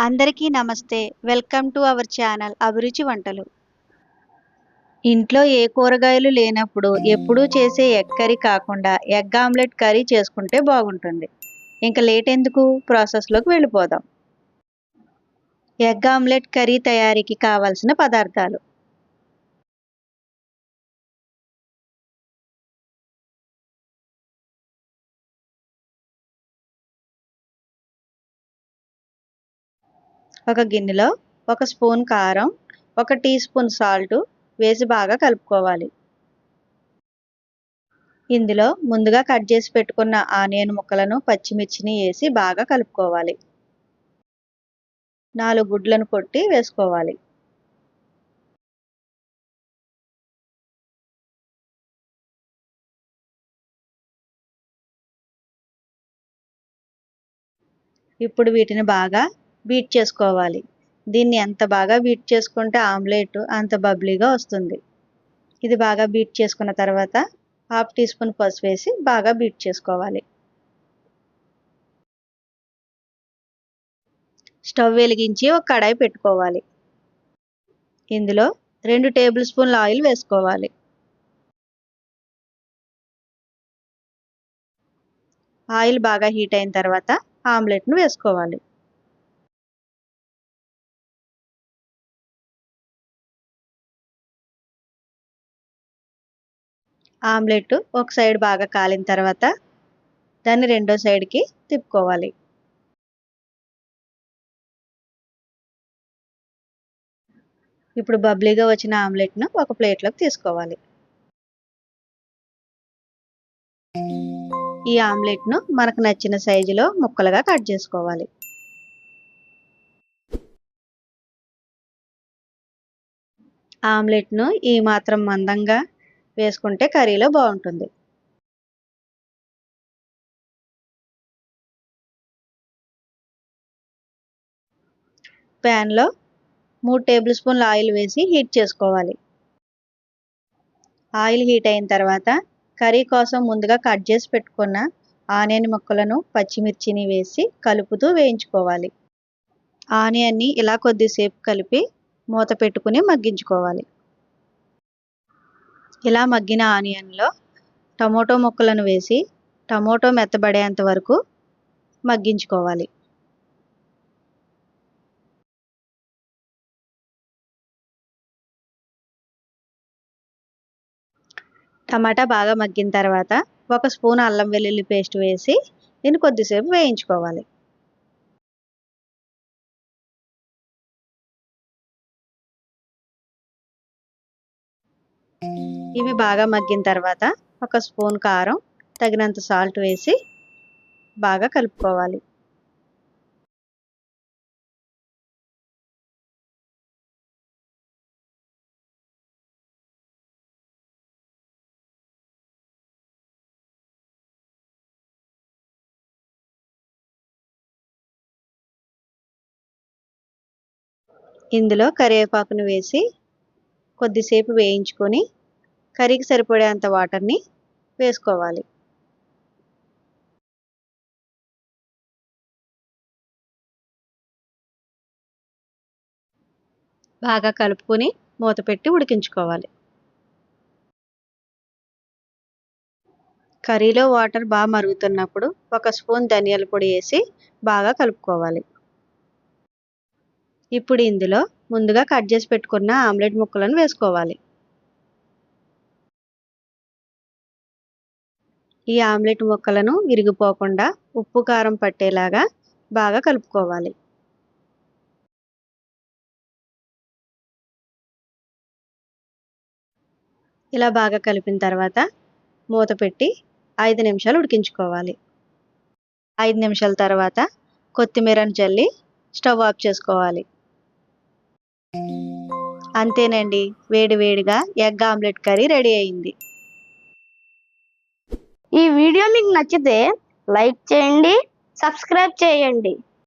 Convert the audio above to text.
అందరికీ నమస్తే. Welcome to our channel అభిరుచి వంటలు. ఇంట్లో ఏ కూరగాయలు లేనప్పుడు ఎప్పుడూ చేసే ఎగ్ కర్రీ కాకుండా ఎగ్ ఆమ్లెట్ కర్రీ చేసుకుంటే బాగుంటుంది. ఇంకా లేట్ ఎందుకు? ప్రాసెస్లోకి వెళ్ళిపోదాం. ఎగ్ ఆమ్లెట్ కర్రీ తయారీకి కావాల్సిన పదార్థాలు. ఒక గిన్నెలో ఒక స్పూన్ కారం ఒక టీ స్పూన్ సాల్ట్ వేసి బాగా కలుపుకోవాలి. ఇందులో ముందుగా కట్ చేసి పెట్టుకున్న ఆనియన్ ముక్కలను పచ్చిమిర్చిని వేసి బాగా కలుపుకోవాలి. నాలుగు గుడ్లను కొట్టి వేసుకోవాలి. ఇప్పుడు వీటిని బాగా బీట్ చేసుకోవాలి. దీన్ని ఎంత బాగా బీట్ చేసుకుంటే ఆమ్లెట్ అంత బబ్లీగా వస్తుంది. ఇది బాగా బీట్ చేసుకున్న తర్వాత హాఫ్ టీ స్పూన్ పసుపు వేసి బాగా బీట్ చేసుకోవాలి. స్టవ్ వెలిగించి ఒక కడాయి పెట్టుకోవాలి. ఇందులో రెండు టేబుల్ స్పూన్ల ఆయిల్ వేసుకోవాలి. ఆయిల్ బాగా హీట్ అయిన తర్వాత ఆమ్లెట్ను వేసుకోవాలి. ఆమ్లెట్ ఒక సైడ్ బాగా కాలిన తర్వాత దాన్ని రెండో సైడ్కి తిప్పుకోవాలి. ఇప్పుడు బబ్లీగా వచ్చిన ఆమ్లెట్ను ఒక ప్లేట్లోకి తీసుకోవాలి. ఈ ఆమ్లెట్ను మనకు నచ్చిన సైజులో ముక్కలుగా కట్ చేసుకోవాలి. ఆమ్లెట్ను ఈ మాత్రం మందంగా వేసుకుంటే కర్రీలో బాగుంటుంది. ప్యాన్లో మూడు టేబుల్ స్పూన్ల ఆయిల్ వేసి హీట్ చేసుకోవాలి. ఆయిల్ హీట్ అయిన తర్వాత కర్రీ కోసం ముందుగా కట్ చేసి పెట్టుకున్న ఆనియన్ ముక్కలను పచ్చిమిర్చిని వేసి కలుపుతూ వేయించుకోవాలి. ఆనియన్ని ఇలా కొద్దిసేపు కలిపి మూత పెట్టుకుని మగ్గించుకోవాలి. ఇలా మగ్గిన ఆనియన్లో టమోటో ముక్కలను వేసి టమోటో మెత్తబడేంత వరకు మగ్గించుకోవాలి. టమాటా బాగా మగ్గిన తర్వాత ఒక స్పూన్ అల్లం వెల్లుల్లి పేస్ట్ వేసి దీన్ని కొద్దిసేపు వేయించుకోవాలి. ఇవి బాగా మగ్గిన తర్వాత ఒక స్పూన్ కారం తగినంత సాల్ట్ వేసి బాగా కలుపుకోవాలి. ఇందులో కరివేపాకును వేసి కొద్దిసేపు వేయించుకొని కర్రీకి సరిపడేంత వాటర్ని వేసుకోవాలి. బాగా కలుపుకొని మూత పెట్టి ఉడికించుకోవాలి. కర్రీలో వాటర్ బాగా మరుగుతున్నప్పుడు ఒక స్పూన్ ధనియాల పొడి వేసి బాగా కలుపుకోవాలి. ఇప్పుడు ఇందులో ముందుగా కట్ చేసి పెట్టుకున్న ఆమ్లెట్ ముక్కలను వేసుకోవాలి. ఈ ఆమ్లెట్ ముక్కలను విరిగిపోకుండా ఉప్పు కారం పట్టేలాగా బాగా కలుపుకోవాలి. ఇలా బాగా కలిపిన తర్వాత మూత పెట్టి ఐదు నిమిషాలు ఉడికించుకోవాలి. ఐదు నిమిషాల తర్వాత కొత్తిమీరను చల్లి స్టవ్ ఆఫ్ చేసుకోవాలి. అంతేనండి వేడి వేడిగా ఎగ్ ఆమ్లెట్ కర్రీ రెడీ అయింది. ఈ వీడియో మీకు నచ్చితే లైక్ చేయండి సబ్స్క్రైబ్ చేయండి.